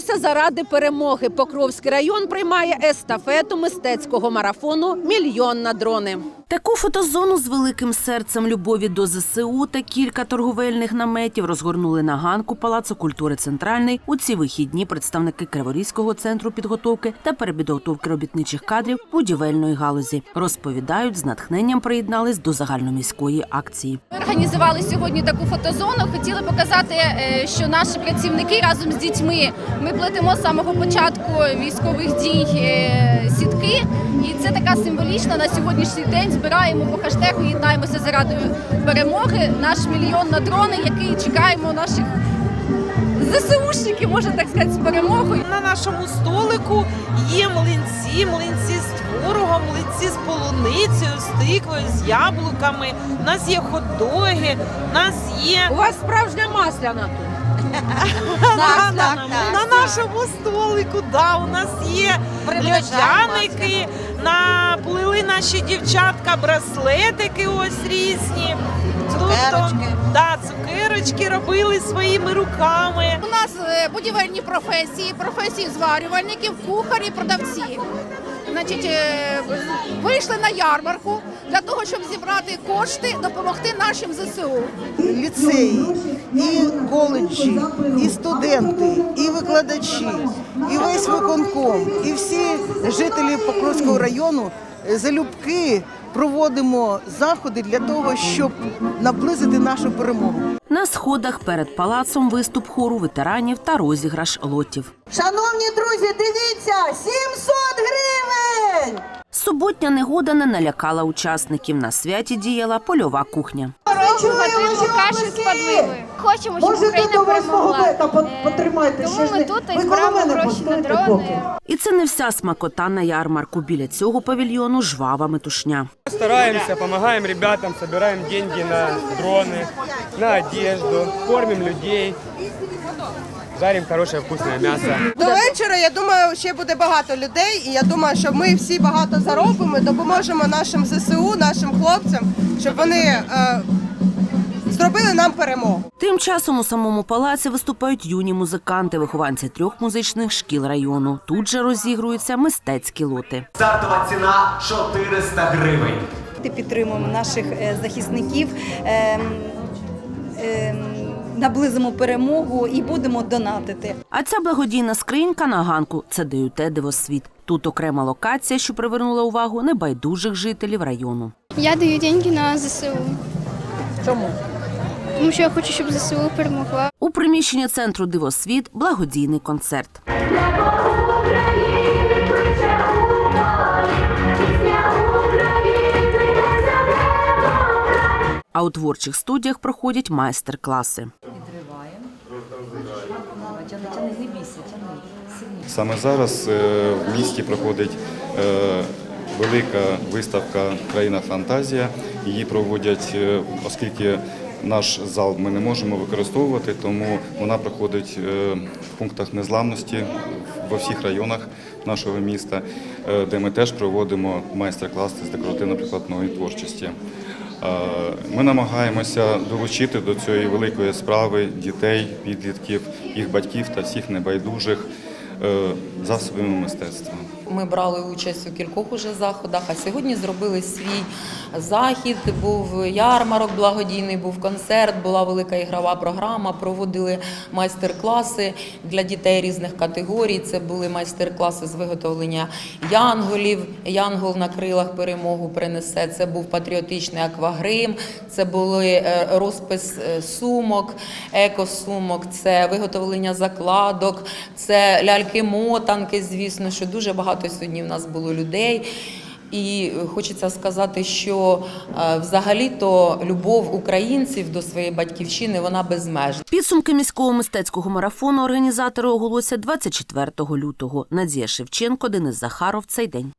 Єднаємося заради перемоги. Покровський район приймає естафету мистецького марафону Мільйон на дрони. Таку фотозону з великим серцем любові до ЗСУ та кілька торговельних наметів розгорнули на ганку Палацу культури Центральний у ці вихідні представники Криворізького центру підготовки та перепідготовки робітничих кадрів будівельної галузі. Розповідають, з натхненням приєднались до загальноміської акції. Організували сьогодні таку фотозону. Хотіли показати, е, що наші працівники разом з дітьми ми плетемо з самого початку військових дій е, сітки. Така символічна на сьогоднішній день. Збираємо по хаштегу «Єднаємося заради перемоги. Наш мільйон на дрони, який чекаємо наших ЗСУшників, можна так сказати, з перемогою. На нашому столику є млинці, млинці з творогом, млинці з полуницею, з тиквою, з яблуками. У нас є хот-доги, у нас є У вас справжня масляна тут. на, на нашому столику. Да, у нас є льодяники, наплили наші дівчатка браслетики ось різні. Тобто, да, цукерочки робили своїми руками. У нас е, будівельні професії, професії зварювальників, кухарі, продавці. Значить, е, вийшли на ярмарку для того, щоб зібрати кошти, допомогти нашим ЗСУ. ліцеї, і коледжі, і студенти, і викладачі, і весь виконком, і всі жителі Покровського району залюбки проводимо заходи для того, щоб наблизити нашу перемогу. На сходах перед палацом виступ хору ветеранів та розіграш лотів. Шановні друзі, дивіться, 700 гривень! Суботня негода не налякала учасників. На святі діяла польова кухня. Готуємо каші з подливою. Хочемо, щоб Можете Україна перемогла. Е, потримайте, Тому ми тут і ви збираємо гроші на дрони. І це не вся смакота на ярмарку. Біля цього павільйону жвава метушня. Стараемся, помогаем ребятам, собираем деньги на дроны, на одежду, кормим людей, жарим хорошее вкусное мясо. До вечора, я думаю, ще буде багато людей, і я думаю, що ми всі багато заробимо, допоможемо нашим ЗСУ, нашим хлопцям, щоб вони е, зробили нам перемогу. Тим часом у самому палаці виступають юні музиканти, вихованці трьох музичних шкіл району. Тут же розігруються мистецькі лоти. Стартова ціна 400 гривень. підтримуємо наших е, захисників, ем, ем, наблизимо перемогу і будемо донатити. А ця благодійна скринька на ганку це ДЮТ Дивосвіт. Тут окрема локація, що привернула увагу небайдужих жителів району. Я даю деньги на ЗСУ. Чому? Тому що я хочу, щоб ЗСУ перемогла. У приміщенні центру Дивосвіт благодійний концерт. А у творчих студіях проходять майстер-класи. Саме зараз е, в місті проходить е, велика виставка Країна фантазія. Її проводять, е, оскільки наш зал ми не можемо використовувати, тому вона проходить е, в пунктах незламності во всіх районах нашого міста, е, де ми теж проводимо майстер-класи з декоративно-прикладної творчості. Е, Ми намагаємося долучити до цієї великої справи дітей, підлітків, їх батьків та всіх небайдужих засобами мистецтва. Ми брали участь у кількох уже заходах, а сьогодні зробили свій захід. Був ярмарок благодійний, був концерт, була велика ігрова програма. Проводили майстер-класи для дітей різних категорій. Це були майстер-класи з виготовлення янголів. Янгол на крилах перемогу принесе. Це був патріотичний аквагрим. Це були е, розпис е, сумок, екосумок, це виготовлення закладок, це ляльки-мотанки. Звісно, що дуже багато сьогодні в нас було людей. І хочеться сказати, що е, взагалі-то любов українців до своєї батьківщини вона безмежна. Підсумки міського мистецького марафону організатори оголосять 24 лютого. Надія Шевченко, Денис Захаров. Цей день.